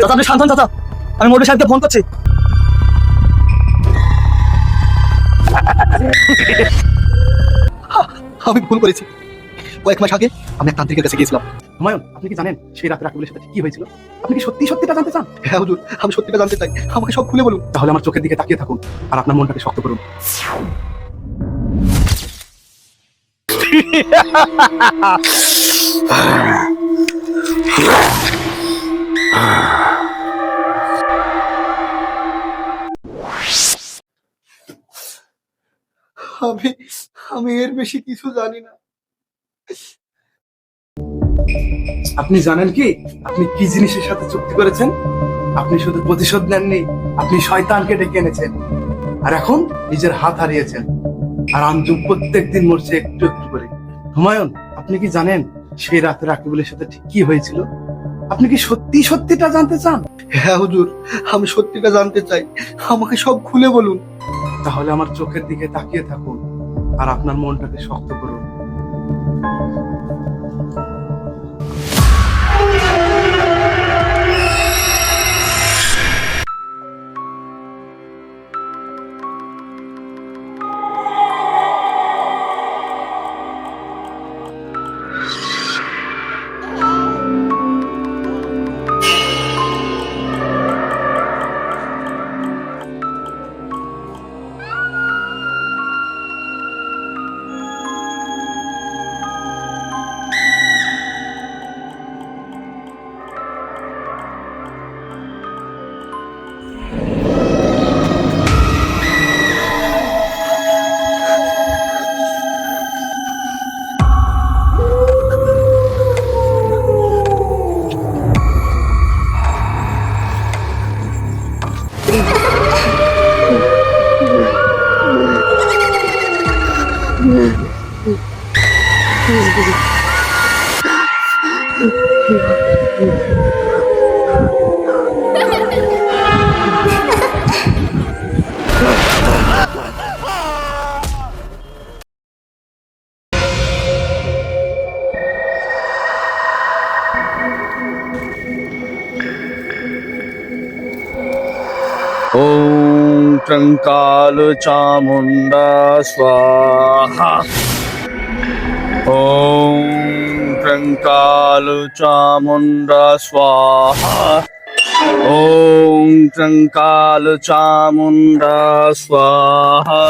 চাচা শান্ত চাচা। আমি মোটর সাহেবকে ফোন করছি। আমি ভুল করেছি। কয়েক মাস আগে আমি এক তান্ত্রিকের কাছে গিয়েছিলাম। হুমায়ুন, আপনি কি জানেন সেই রাতে রাকিবুলের সাথে কি হয়েছিল? আপনি কি সত্যি সত্যিটা জানতে চান? হ্যাঁ হুজুর, আমি সত্যিটা জানতে চাই। আমাকে সব খুলে বলুন। তাহলে আমার চোখের দিকে তাকিয়ে থাকুন আর আপনার মনটাকে শক্ত করুন। আমি আমি এর বেশি কিছু জানি না। আপনি জানেন কি? আপনি কি জিনিসের সাথে চুক্তি করেছেন? আপনি শুধু প্রতিশোধ নেননি, আপনি শয়তানকে ডেকে এনেছেন। আর এখন নিজের হাত হারিয়েছেন। আর আঞ্জুম প্রত্যেক দিন মরছে একটু একটু করে। হুমায়ুন, আপনি কি জানেন সেই রাতে রাকিবুলের সাথে ঠিক কি হয়েছিল? আপনি কি সত্যি সত্যিটা জানতে চান? হ্যাঁ হুজুর আমি সত্যিটা জানতে চাই। আমাকে সব খুলে বলুন। তাহলে আমার চোখের দিকে তাকিয়ে থাকুন আর আপনার মনটাকে শক্ত করুন। Mm-hmm. त्र्यङ्कालु चामुंडा स्वाहा। ॐ त्र्यङ्कालु चामुण्डा स्वाहा। ॐ त्र्यङ्कालु चामुण्डा स्वाहा।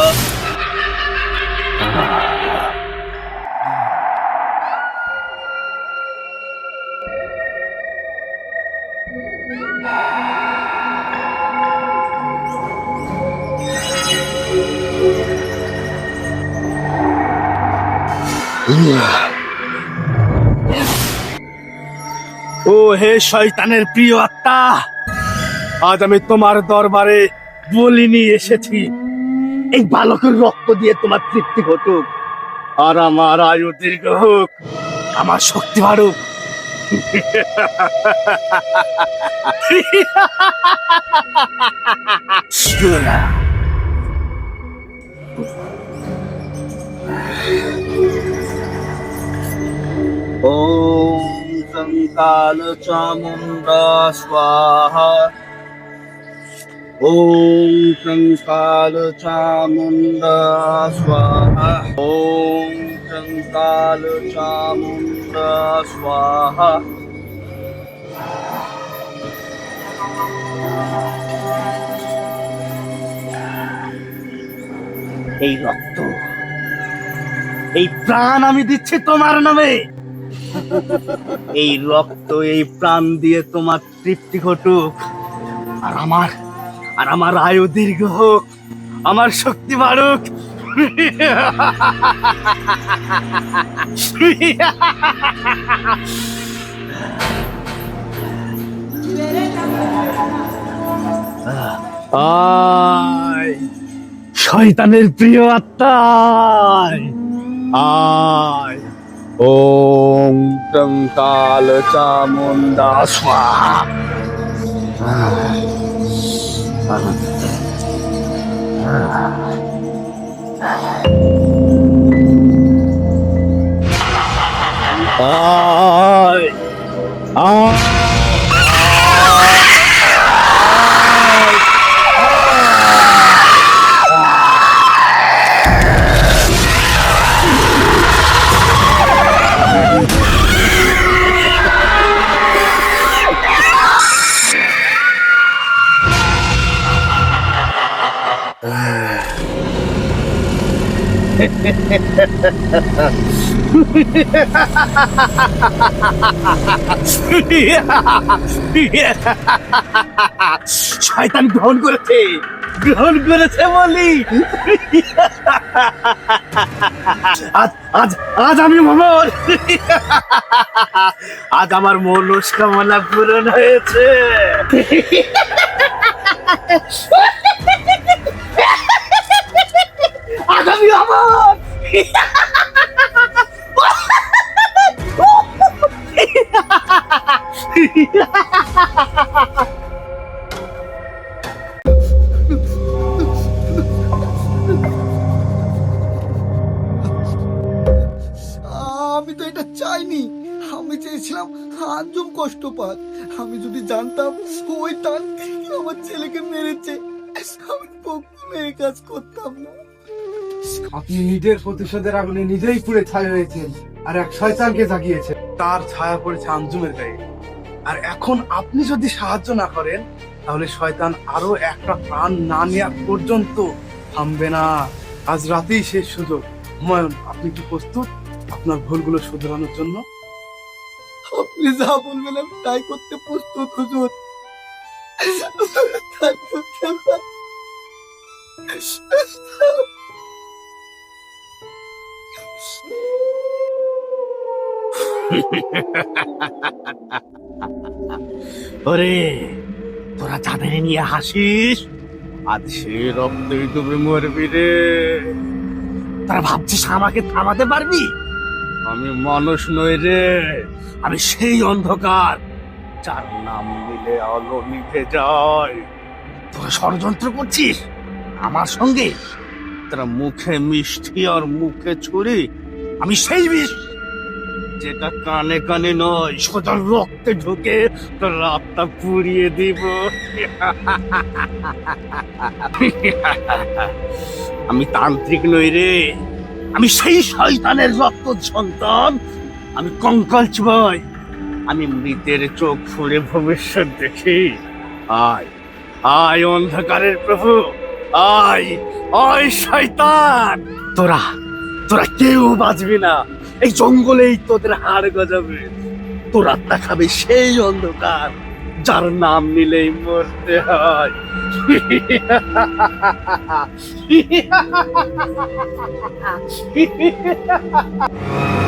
ও হে শয়তানের প্রিয় আত্মা, আজ আমি তোমার দরবারে বলি নিয়ে এসেছি। এই বালকের রক্ত দিয়ে তোমার তৃপ্তি ঘটুক, আর আমার আয়ু দীর্ঘ হোক, আমার শক্তি বাড়ুক। ॐ कङ्कालचामुण्डा स्वाहा ॐ कङ्कालचामुण्डा स्वाहा ॐ कङ्कालचामुण्डा स्वाहा এই রক্ত, এই প্রাণ আমি দিচ্ছি তোমার নামে। এই রক্ত, এই প্রাণ দিয়ে তোমার তৃপ্তি ঘটুক। আর আমার আর আমার আয়ু দীর্ঘ হোক, আমার শক্তি বাড়ুক। আয়। শয়তানের প্রিয় আত্মা আয়। ওম টঙ্কাল চামুন্ডা স্বাহা শয়তান গ্রহণ করেছে গ্রহণ করেছে বলি। আজ আজ আজ আমি মমর আজ আমার মনস্কামনা পূরণ হয়েছে। আমি তো এটা চাইনি। আমি চেয়েছিলাম আঞ্জুম কষ্ট পাক আমি যদি জানতাম ওই তান্ত্রিক আমার ছেলেকে মেরেছে। আমি এই কাজ করতাম না। আপনি নিজের প্রতিশোধের আগুনে নিজেই পুড়ে ছাই হয়েছেন, আর এক শয়তানকে জাগিয়েছেন। তার ছায়া পড়েছে আঞ্জুমের গায়ে। আর এখন আপনি যদি সাহায্য না করেন, তাহলে শয়তান আরও একটা প্রাণ না নেওয়া পর্যন্ত থামবে না। আজ রাতেই শেষ সুযোগ। হুমায়ুন, আপনি কি প্রস্তুত আপনার ভুলগুলো শুধরানোর জন্য? আপনি যা বলবেন আমি তাই করতে প্রস্তুত, হুজুর। তাই করতে। ওরে তোরা চাঁদের নিয়ে হাসিস? আজ সে রক্তই তুমি মরবি রে। তোরা ভাবছিস আমাকে থামাতে পারবি? আমি মানুষ নই রে। আমি সেই অন্ধকার। যার নাম নিলে আলো নিভে যায়। তোরা ষড়যন্ত্র করছিস? আমার সঙ্গে? তোরা মুখে মিষ্টি আর মুখে ছুরি। আমি সেই বিষ যেটা কানে কানে নয়, সোজা রক্তে ঢুকে তোর রাতটা পুড়িয়ে দিব। আমি তান্ত্রিক নই রে। আমি সেই শয়তানের রক্ত সন্তান। আমি কঙ্কাল চুবাই। আমি মৃতের চোখ ফুড়ে ভবিষ্যৎ দেখি। আয় আয় অন্ধকারের প্রভু। আয় আয় শয়তান। তোরা তোরা কেউ বাঁচবি না। এই জঙ্গলেই তোদের হাড় গজাবে। তোর খাবে সেই অন্ধকার, যার নাম নিলেই মরতে হয়।